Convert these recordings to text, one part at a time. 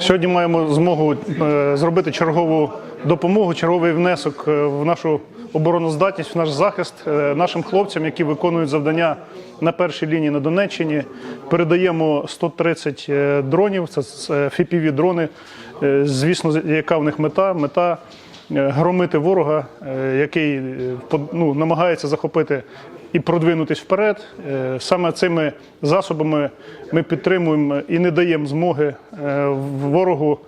Сьогодні маємо змогу е, зробити чергову допомогу, черговий внесок е, в нашу обороноздатність, в наш захист е, нашим хлопцям, які виконують завдання на першій лінії на Донеччині. Передаємо 130 е, дронів. Це fpv дрони. Звісно, яка в них мета? Мета громити ворога, е, який е, ну, намагається захопити і продвинутись вперед. Е, Саме цими засобами ми підтримуємо і не даємо змоги е, ворогу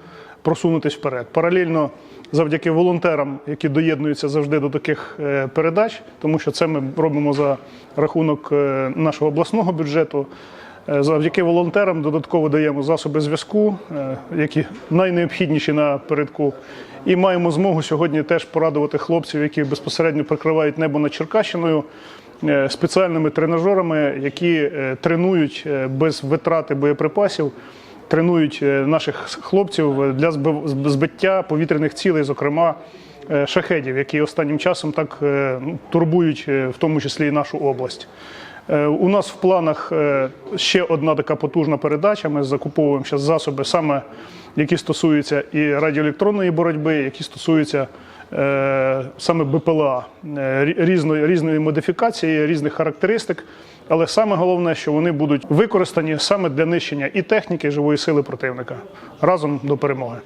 просунутись вперед. Паралельно завдяки волонтерам, які доєднуються завжди до таких е, передач, тому що це ми робимо за рахунок е, нашого обласного бюджету. Е, Завдяки волонтерам додатково даємо засоби зв'язку, е, які найнеобхідніші на передку. І маємо змогу сьогодні теж порадувати хлопців, які безпосередньо прикривають небо над Черкащиною е, спеціальними тренажерами, які тренують без витрати боєприпасів, тренують наших хлопців для збиття повітряних цілей, зокрема шахедів, які останнім часом так ну, турбують, в тому числі і нашу область. Е, У нас в планах е, ще одна така потужна передача. Ми закуповуємо зараз засоби, саме які стосуються і радіоелектронної боротьби, які стосуються е, саме БПЛА різної, різної модифікації, різних характеристик. Але саме головне, що вони будуть використані саме для нищення і техніки, і живої сили противника разом до перемоги.